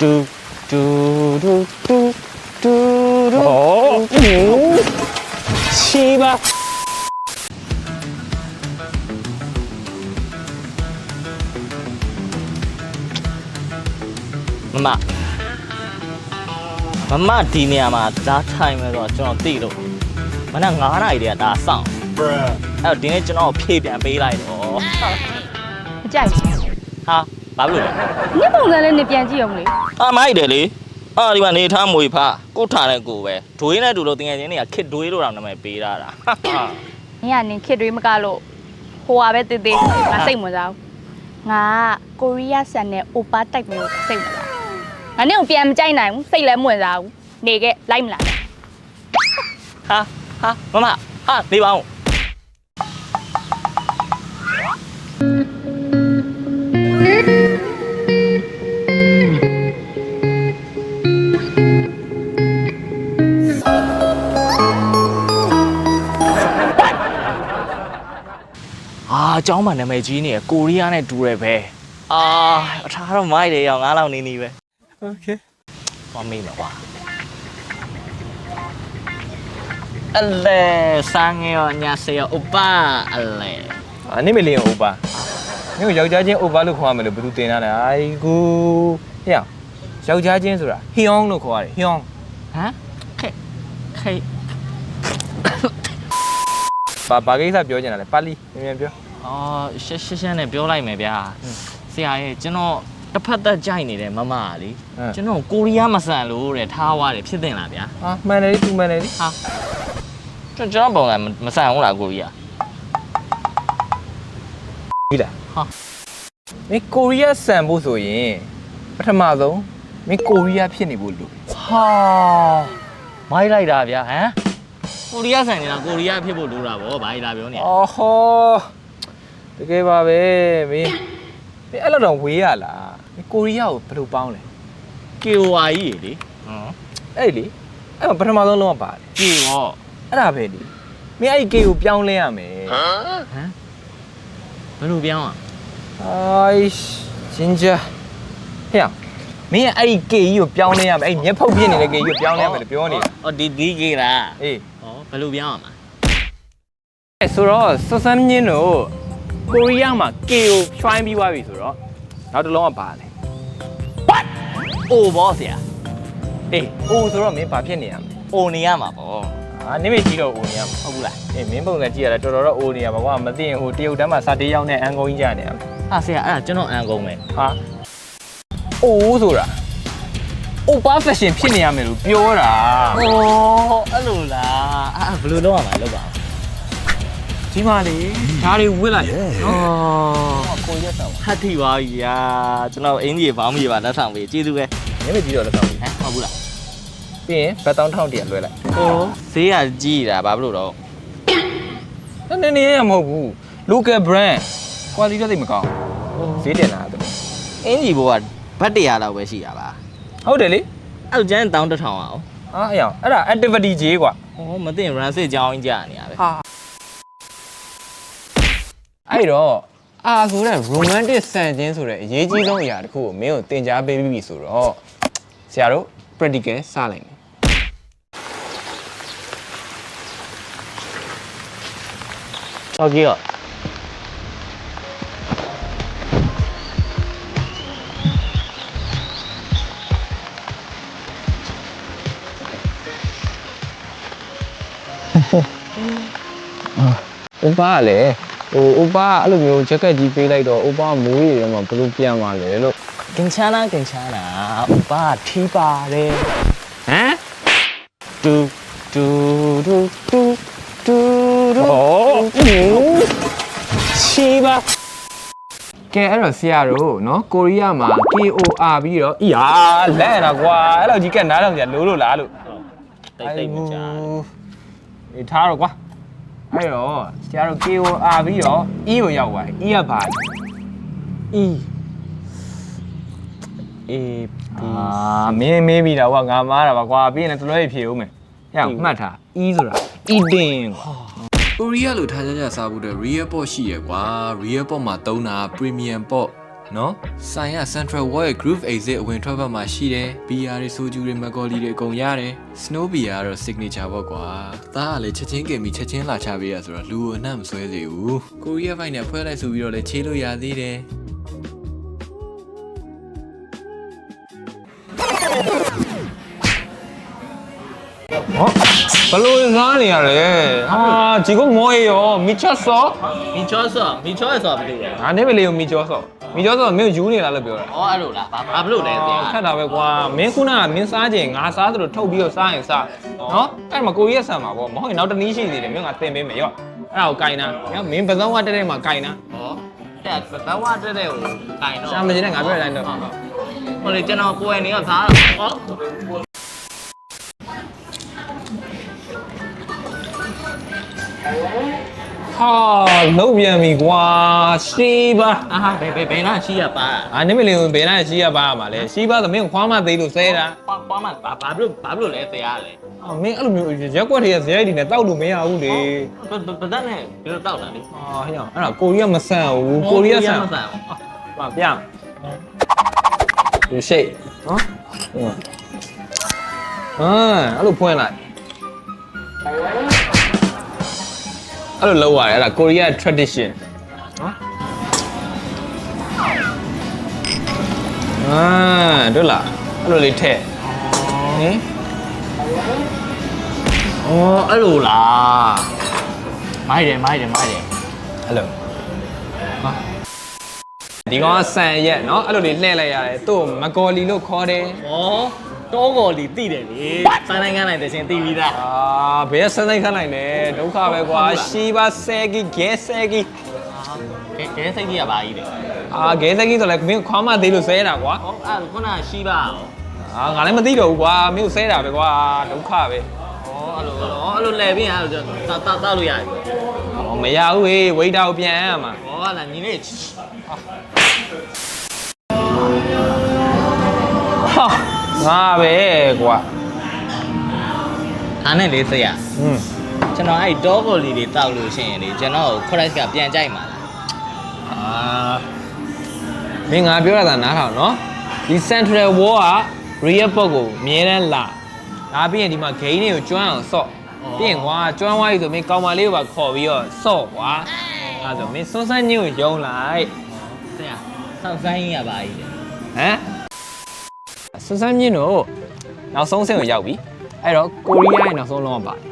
တူတူတူတူတူတူဟောရှိပါမမမမဒီနေရာမှာဒါထိုင်မယ်ဆိုတော့ကျွန်တော်သိလို့မနက်9နာရီတည်းကဒါစောင့်အဲ့တော့ဒီနေ့ကျွန်တော်ဖြည့်ပြန်ပေးလိုက်တော့မကြိုက် ဘူးဟာဘာလို့လဲညပုံစံလေးနေပြန်ကြည့်အောင်လေအာမိုက်တယ်လေအာဒီမှာနေထားမွေဖာကိုထားတဲ့ကိုပဲဒွေးနဲ့တူလို့တင်ငယ်ချင်းတွေကခစ်ဒွေးလို့တော့နာမည်ပေးထားတာနင်ကနင်ခစ်တွေမကလို့ဟိုဟာပဲတေးသေးငါစိတ်ဝင်စားဘူးငါကကိုရီးယားဆန်နဲ့အိုပါတိုက်မျိုးစိတ်ဝင်စားငါနင့်ကိုပြန်မကြိုက်နိုင်ဘူးစိတ်လည်းမဝင်စားဘူးနေခဲ့လိုက်မလားဟာဟာမမဟာနေပါဦး เจ้าမနာမည်ကြီးနေရကိုရီးယားနဲ့တူရပဲအာအထားတော့မိုက်တယ်ရောင်ငါးလောက်နေနေပဲ โอเค သွားမေးမယ်ကွာအလဲစางငယ်ရောညာစေရောဥပအလဲ အနိမလေးအိုပါမျိုးယောက်ျားချင်းအိုပါလို့ခေါ်ရမယ်လို့ဘယ်သူတင်တာလဲအိုင်ကိုဟဲ့ယောက်ျားချင်းဆိုတာဟီယောင်းလို့ခေါ်ရတယ်ဟီယောင်း ဟမ်ခဲခဲ ဘာဘာကိစ္စပြောချင်တာလဲပါလီမြန်မြန်ပြော အော်ရှက်ရှက်ရှက်နဲ့ပြောလိုက်မယ်ဗျာဆရာရဲ့ကျွန်တော်တစ်ဖက်သက်ကြိုက်နေတယ်မမကလေကျွန်တော်ကိုရီးယားမဆန်လို့တဲ့ထားသွားတယ်ဖြစ်တင်လားဗျာဟာမှန်တယ်လေသူမှန်တယ်လေဟာကျွန်တော်ပုံစံမဆန်ဘူးလားကိုရီးယားပြီလားဟာမင်းကိုရီးယားဆန်ဖို့ဆိုရင်ပထမဆုံးမင်းကိုရီးယားဖြစ်နေဖို့လိုဟာမိုက်လိုက်တာဗျာဟမ်ကိုရီးယားဆန်နေတာကိုရီးယားဖြစ်ဖို့လိုတာဗောဘာကြီးလာပြောနေအော်ဟော တကယ်ပါပဲမင်းမင်းအဲ့လိုတော့ဝေးရလားမင်းကိုရီးယားကိုဘယ်လိုပေါင်းလဲ KOI ကြီးလေဟမ် အဲ့လေအဲ့မှာပထမဆုံးလုံးဝပါတယ် K ရော အဲ့ဒါပဲလေမင်းအဲ့ဒီ K ကိုပြောင်းလဲရမယ် ဟမ်ဘယ်လိုပြောင်းอ่ะ အိုင်းဂျင်ဂျာဟဲ့မင်းအဲ့ဒီ K ကြီးကိုပြောင်းလဲရမယ်အဲ့မျက်ဖုတ်ပြင်းနေတဲ့ K ကြီးကိုပြောင်းလဲရမယ်လို့ပြောနေတာ အော်ဒီဒီ K လား အေး ဟောဘယ်လိုပြောင်းอ่ะမှာ အဲ့ဆိုတော့ဆွဆန်းမြင်းတို့ ကိုရီးယားမှာ K ကိုဖြိုင်းပြီးသွားပြီဆိုတော့နောက်တစ်လုံးကပါလေအိုဘောဆရာအေးအိုဆိုတော့မင်းဘာဖြစ်နေရမလဲအိုနေရမှာဗောအာနိမိတ်ကြီးတော့အိုနေရမှာဟုတ်ဘူးလားအေးမင်းပုံစံကြည့်ရတာတော်တော်တော့အိုနေရမှာကွာမသိရင်ဟိုတရုတ်တန်းမှာစာတေးရောက်နေအန်ကုန်ကြီးကြနေရမှာဟာဆရာအဲ့ဒါကျွန်တော်အန်ကုန်ပဲဟာအိုဆိုတာအိုပါဖက်ရှင်ဖြစ်နေရမယ်လို့ပြောတာအိုးအဲ့လိုလားအဲ့ဘယ်လိုလုပ်ရမှာလဲလောက်ပါ ဒီမှာလေဓာတ်တွေဝစ်လိုက်နော်အော်ကိုရက်တော့ဟတ်ထီပါကြီးယာကျွန်တော်အင်ကြီးဘောင်းကြီးပါလက်ဆောင်ပေးကျေးဇူးပဲနည်းမကြည့်တော့လက်ဆောင်ပြီဟမ်ဟုတ်ဘူးလားပြီးရင်ဘတ်တောင်းထောင်းတရလွှဲလိုက်ဟိုဈေးကကြီးတာဘာဖြစ်လို့တော့နည်းနည်းရမဟုတ်ဘူး local brand quality တော့သိပ်မကောင်းဈေးတင်လာတယ်အင်ကြီးဘောကဘတ်တရားလောက်ပဲရှိတာပါဟုတ်တယ်လေအဲ့ကျန်တောင်းတစ်ထောင်အောင်အာအယောင်အဲ့ဒါ activity ကြီးကွာဟောမသိရင် run စစ်ကြောင်းကြီးကြာနေရပဲဟာ အဲ့တော့အာဆိုတဲ့ romantic ဆန်ခြင်းဆိုတဲ့အရေးကြီးဆုံးအရာတစ်ခုကိုမင်းကိုသင်ကြားပေးပြီးပြီဆိုတော့ဆရာတို့ practical စလိုက်မယ်ချော်ကြီးရောဥပါကလည်း ဟိုဥပါကအဲ့လိုမျိုးဂျက်ကက်ကြီးပေးလိုက်တော့ဥပါကမိုးရီထဲမှာဘယ်လိုပြန်มาလဲလို့ကင်ချာနာကင်ချာနာဥပါထီပါတယ်ဟမ်တူတူတူတူတူတူဩရှိပါကဲအဲ့တော့ဆရာတို့နော်ကိုရီးယားမှာ KOR ပြီးတော့အီဟာလဲတာကွာအဲ့လိုကြီးကနားတော့ကြာလို့လို့လားလို့တိတ်တိတ်မကြအေးထားတော့ကွာ အဲ့တော့ဆရာတို့ KOR ပြီးတော့ E ကိုရောက်သွားတယ် E ကဘာလဲအီအေဘီအာမင်းမေးပြီလားကွာငါမားတာပါကွာပြီးရင်လည်းတလွဲဖြေဦးမယ်ဟဲ့မှတ်ထား E ဆိုတာ Eden ကွာကိုရီးယားလိုထားကြကြစားဖို့အတွက် real pot ရှိရယ်ကွာ real pot မှာသုံးတာ premium pot နော်ဆိုင်က Central Wall ရဲ့ Groove Exit အဝင်ထွက်ဘက်မှာရှိတယ် BR တွေဆိုဂျူတွေမက်ကော်လီတွေအကုန်ရတယ် Snow Beer ကတော့ signature ပေါ့ကွာဒါကလည်းချက်ချင်းကင်ပြီးချက်ချင်းလာချပေးရဆိုတော့လူကိုအနှံ့မဆွဲစေဘူးကိုရီးယားဘိုက်နဲ့ဖွဲလိုက်ဆိုပြီးတော့လည်းချေးလို့ရသေးတယ်ဟောဘလို့စားနေရလဲဟာဒီကမောအေရောမီချော့ဆော့မီချောဆောမီချောဆောဘယ်လိုလဲငါနေမလေးကိုမီချော့ဆော့ မီချော့ဆော့မင်းကိုယူနေလားလို့ပြောတာဩအဲ့လိုလားဘာဘာဘယ်လိုလဲဆရာခက်တာပဲကွာမင်းခုနကမင်းစားခြင်းငါစားသလိုထုတ်ပြီးတော့စားရင်စားနော်အဲ့မှာကိုရီးယားဆန်မှာပေါ့မဟုတ်ရင်နောက်တစ်နည်းရှိသေးတယ်မင်းကတင်ပေးမယ်ရော့အဲ့ဒါကိုကင်တာညမင်းပဇောင်းကတက်တဲ့မှာကင်တာဟောတဲ့ဘဝတက်တဲ့ကိုခိုင်တော့ရှာမကျင်နဲ့ငါပြောတဲ့အတိုင်းတော့ဟိုလေကျွန်တော်ကိုယ်နေကသားဟော ဟာလုံးပြန်ပြီကွာရှီးပါအာဟာဘယ်ဘယ်ဘယ်လားရှိရပါအာနေမလေးကိုဘယ်နဲ့ရှီးရပါမှာလဲရှီးပါသမင်းကိုခွားမသေးလို့ဆဲတာပွားပွားမှာဘာဘာလို့ဘာလို့လဲဆရာလဲအော်မင်းအဲ့လိုမျိုးရက်ကွက်တွေကဇယိုက်တွေနဲ့တောက်လို့မရဘူးလေဘဘဘသက်နဲ့ဘယ်လိုတောက်တာလဲအာဟဲ့အောင်အဲ့ဒါကိုရီးယားမဆန်ဘူးကိုရီးယားဆန်မဆန်ဘူးပါပြဒီရှိတ်နော်ဟမ်အဲ့လိုဖွင့်လိုက် အဲ့လိုလောက်ရတယ်အဲ့ဒါကိုရီးယား tradition နော်အာတို့လားအဲ့လိုလေးထည့်ဟင်အော်အဲ့လိုလားမိုက်တယ်မိုက်တယ်မိုက်တယ်အဲ့လိုဟာဒီကောင်ကဆန်ရက်နော်အဲ့လိုလေးလှည့်လိုက်ရတယ်သူ့ကိုမကော်လီလို့ခေါ်တယ်ဩ တောကော်လီတိတယ်လေစိုင်းနိုင်ငံနိုင်တဲ့ရှင်တိပြီးသားအာဘယ်ကစမ်းလိုက်ခန့်လိုက်လဲဒုက္ခပဲကွာရှီပါဆဲကီဂဲဆဲကီကဲကဲစိတ်ကြီးရပါကြီးတယ်အာဂဲဆဲကီဆိုလဲမင်းခွားမသေးလို့ဆဲတာကွာဟောအဲ့ခုနရှိပါဩအာငါလည်းမသိတော့ဘူးကွာမင်းကိုဆဲတာပဲကွာဒုက္ခပဲအဲ့လိုအဲ့လိုလဲပြီးအဲ့လိုတောက်တောက်တောက်လို့ရတယ်ဟောမရဘူးဟေးဝိတ်တာကိုပြန်ရမှာဟောလာညီလေးဟာ ငါပဲကွာဒါနဲ့လေးစရอืมကျွန်တော်အဲ့တောကော်လီတွေတောက်လို့ရှိရင်လေကျွန်တော်ခရက်စ်ကပြန်ကြိုက်မှာလားအာမင်းငါပြောရတာနားထောင်နော်ဒီ Central Wall က real book ကိုအမြဲတမ်းလာလာပြီးရင်ဒီမှာ gain တွေကိုကျွမ်းအောင်ဆော့ပြီးရင်ကွာကျွမ်းသွားပြီဆိုမင်းကောင်မလေးကိုပါခေါ်ပြီးတော့ဆော့ကွာအဲဒါဆိုမင်းစွန်းစမ်းညင်းကိုယုံလိုက်စရဆောက်ဆိုင်ရပါကြီးတယ်ဟမ် စွန်းစမ်းညင်းတို့နောက်ဆုံးဆင့်ကိုရောက်ပြီအဲ့တော့ကိုရီးယားရဲ့နောက်ဆုံးလုံးကပါတယ်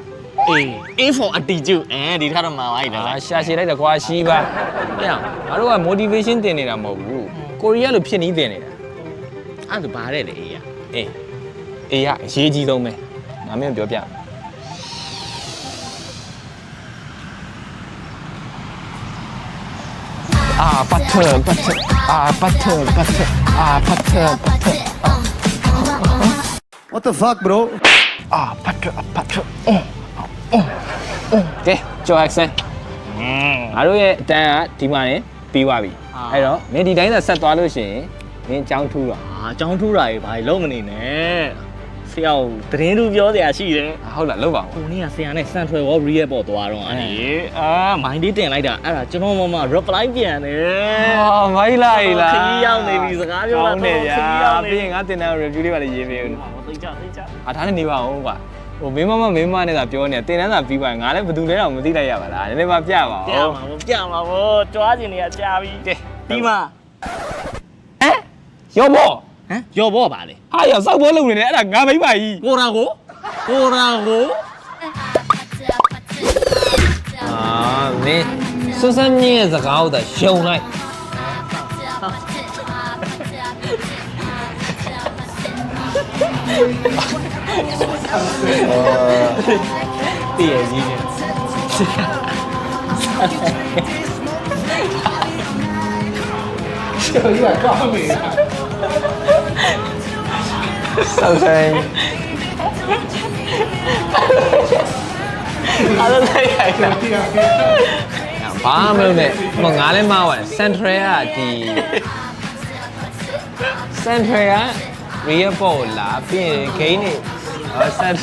အေး A for attitude အဲဒီထားတော့မှာပါကြီးတယ်အာရှာရှည်လိုက်တယ်ကွာရှိပါအဲ့အောင်ငါတို့က motivation တင်နေတာမဟုတ်ဘူးကိုရီးယားလိုဖြစ်နေတင်နေတာအဲ့ဒါဘာတဲ့လေအေးရအေးအေးရအရေးကြီးဆုံးပဲငါမင်းကိုပြောပြမယ်အာပတ်ထပတ်ထအာပတ်ထပတ်ထအာပတ်ထပတ်ထ What the fuck, bro? အာပတ်ထပတ်ထအော်အော်အော်ကဲကျော် accent อืม ငါတို့ရဲ့အတန်းကဒီမှာနေပြီးသွားပြီ အာ အဲ့တော့မင်းဒီတိုင်းသာဆက်သွားလို့ရှိရင်မင်းចောင်းထူးတော့ အာအကြောင်းထူးတာကြီးဘာကြီးလုံးမနေနဲ့ ဆရာကိုသတင်းသူပြောစရာရှိတယ်အာဟုတ်လားလောက်ပါဦးကိုနေ့ကဆရာနဲ့စန်ထွယ်ဝေါ်ရီရဲ့ပေါ်သွားတော့အဲ့ဒီအာမိုင်းလေးတင်လိုက်တာအဲ့ဒါကျွန်တော်မမ reply ပြန်တယ်အာမိုင်းလိုက်လားခကြီးရောက်နေပြီစကားပြောတာကောင်းတယ်ဗျာခကြီးရောက်နေပြီးရင်ငါတင်တဲ့ review လေးပါလေရေးပေးဦးသိကြသိကြအာဒါနဲ့နေပါဦးကွာဟိုမင်းမမမင်းမနဲ့သာပြောနေတာတင်တန်းသာပြီးပါရင်ငါလည်းဘယ်သူလဲတော့မသိလိုက်ရပါလားနည်းနည်းမှပြပါပြဦးမှာဗောပြမှာဗောကြွားကျင်နေရကြာပြီကဲပြီးမှဟမ်ရောဘော ဟမ်ရောဘောပါလေဟာရောစောက်ဘောလုံးနေတယ်အဲ့ဒါငါမိမ့်ပါကြီးကိုရာကိုကိုရာကိုအာမင်းစွန်းစမ်းမြင့်ရဲ့စကားကိုသာရှုံလိုက်တည့်ရကြီးနေစောက်ဆို င်အားလုံးလိုက်ရိုက်တာဘာမှမလုပ်နဲ့ဟိုငါလည်းမဟုတ်စန်ထရယ်ကဒီစန်ထရယ်က real ball လာပြီးရင် gain နေဟောစန်